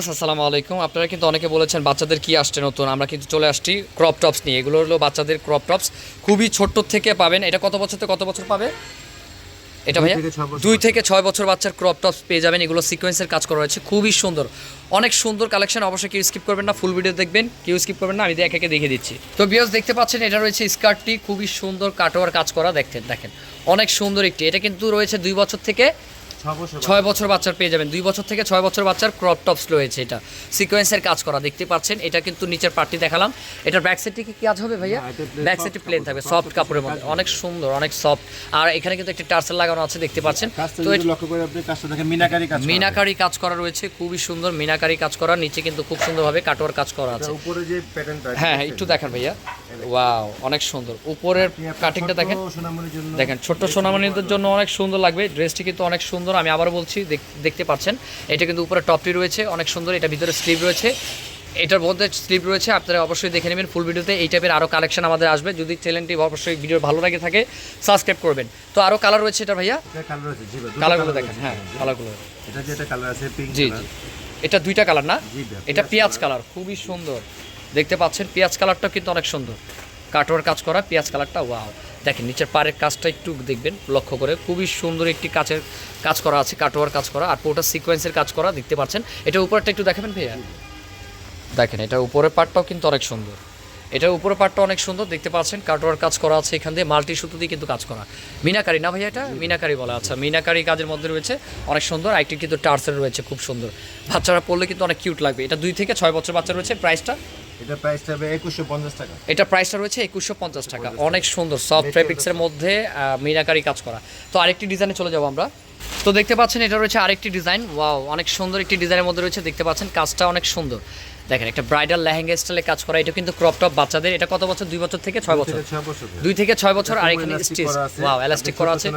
আসসালামু আলাইকুম। আপনারা কিন্তু অনেকে বলেছেন বাচ্চাদের কি আসছে নতুন? আমরা কিন্তু চলে আসছি ক্রপ টপস নিয়ে। এগুলো হলো বাচ্চাদের ক্রপ টপস খুবই ছোট্ট থেকে পাবেন। এটা কত বছর থেকে কত বছর পাবে? এটা ভাইয়া? দুই থেকে ছয় বছর বাচ্চার ক্রপ টপস পেয়ে যাবেন। এগুলো সিকোয়েন্সের কাজ করা হয়েছে খুবই সুন্দর। অনেক সুন্দর কালেকশন অবশ্যই কেউ স্কিপ করবেন না। ফুল ভিডিও দেখবেন। কেউ স্কিপ করবেন না। আমি একে একে দেখিয়ে দিচ্ছি। তো বিয়স দেখতে পাচ্ছেন এটা রয়েছে স্কার্টটি খুবই সুন্দর কাটোয়ার কাজ করা। দেখতেন দেখেন। অনেক সুন্দর একটি। এটা কিন্তু রয়েছে দুই বছর থেকে ছয় বছর বাচ্চার পেয়ে যাবেন। দুই বছর থেকে ছয় বছর বাচ্চার ক্রপ টপস রয়েছে এটা। সিকোয়েন্সের কাজ করা দেখতে পাচ্ছেন এটা কিন্তু নিচের পার্টি দেখালাম। এটার ব্যাক সাইডটি কি কাজ হবে ভাইয়া? ব্যাক সাইডটি প্লেন থাকবে সফট কাপড়ের মধ্যে। অনেক সুন্দর অনেক সফট আর এখানে কিন্তু একটি টার্সেল লাগানো আছে দেখতে পাচ্ছেন। কাজটা তো লক্ষ্য করে আপনি কাজটা দেখেন মিনাকারি কাজ করা। মিনাকারি কাজ করা রয়েছে খুবই সুন্দর মিনাকারি কাজ করা। নিচে কিন্তু খুব সুন্দরভাবে কাটোয়ার কাজ করা আছে। উপরে যে প্যাটার্নটা হ্যাঁ হ্যাঁ একটু দেখান ভাইয়া। ওয়াও অনেক সুন্দর। উপরের কাটিংটা দেখেন। দেখেন ছোট্ট সোনামণিদের জন্য অনেক সুন্দর লাগবে। ড্রেসটি কিন্তু অনেক সুন্দর আমি আবার বলছি দেখ- দেখতে পাচ্ছেন। এটা কিন্তু উপরে টপটি রয়েছে অনেক সুন্দর। এটা ভিতরে স্লিভ রয়েছে। এটার মধ্যে স্লিভ রয়েছে আপনারা অবশ্যই দেখে নেবেন ফুল ভিডিওতে এই টাইপের আরও কালেকশন আমাদের আসবে। যদি চ্যানেলটি অবশ্যই ভিডিও ভালো লাগে থাকে সাবস্ক্রাইব করবেন। তো আরও কালার রয়েছে এটা ভাইয়া? কালারগুলো দেখেন হ্যাঁ কালারগুলো এটা যে একটা কালার আছে জি জি। এটা দুইটা কালার না? এটা পেঁয়াজ কালার খুবই সুন্দর। দেখতে পাচ্ছেন, পেঁয়াজ কালারটাও কিন্তু অনেক সুন্দর। কাটোয়ার কাজ করা, পেঁয়াজ কালারটা ওয়াও। দেখেন, নিচের পাড়ের কাজটা একটু দেখবেন, লক্ষ্য করে। খুবই সুন্দর একটি কাছের কাজ করা আছে, কাটোয়ার কাজ করা, আর পুরোটা সিকোয়েন্সের কাজ করা, দেখতে পাচ্ছেন। এটা উপরটা একটু দেখাবেন ভাইয়া? দেখেন, এটা উপরের পার্টটাও কিন্তু অনেক সুন্দর। এটা উপরের পার্টটা অনেক সুন্দর দেখতে পাচ্ছেন কাটোয়ার কাজ করা আছে এখান দিয়ে মাল্টি সুতো দিয়ে কিন্তু কাজ করা। মিনাকারি না ভাইয়া এটা? মিনাকারি বলা আচ্ছা মিনাকারি কাজের মধ্যে রয়েছে অনেক সুন্দর আরেকটি কিন্তু টার্সেল রয়েছে খুব সুন্দর। বাচ্চারা পড়লে কিন্তু অনেক কিউট লাগবে। এটা দুই থেকে ছয় বছর বাচ্চা রয়েছে প্রাইসটা এটা প্রাইসটা হবে একুশশো পঞ্চাশ টাকা। এটা প্রাইসটা রয়েছে একুশশো পঞ্চাশ টাকা। অনেক সুন্দর সফট ট্রেপিক্সের মধ্যে মিনাকারি কাজ করা। তো আরেকটি ডিজাইনে চলে যাব আমরা। তো দেখতে পাচ্ছেন এটা রয়েছে আরেকটি ডিজাইন ওয়াও অনেক সুন্দর একটি ডিজাইনের মধ্যে রয়েছে দেখতে পাচ্ছেন কাজটা অনেক সুন্দর। দেখেন একটা ব্রাইডাল লেহেঙ্গা স্টাইলে কাজ করা এটা কিন্তু ক্রপ টপ বাচ্চাদের। এটা কত বছর? দুই বছর থেকে ছয় বছর। দুই থেকে ছয় বছর আর এখানে স্টিচ ওয়াও এলাস্টিক করা আছে।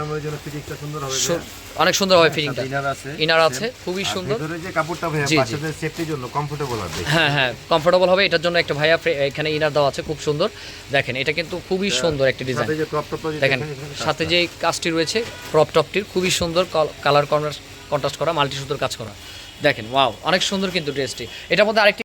অনেক সুন্দর হবে ফিটিংটা ইনার আছে। ইনার আছে খুবই সুন্দর। ভেতরে যে কাপড়টা ভাইয়া জি। বাচ্চাদের সেফটির জন্য কমফোর্টেবল হবে। হ্যাঁ হ্যাঁ কমফোর্টেবল হবে। এটার জন্য একটা ভাইয়া এখানে ইনার দেওয়া আছে খুব সুন্দর। দেখেন এটা কিন্তু খুবই সুন্দর একটা ডিজাইন দেখেন সাথে যে কাজটি রয়েছে ক্রপ টপটির খুবই সুন্দর কালার কন্ট্রাস্ট করা মাল্টি সুতোর কাজ করা। দেখেন ওয়াও অনেক সুন্দর কিন্তু ড্রেসটি এটার মধ্যে আরেকটি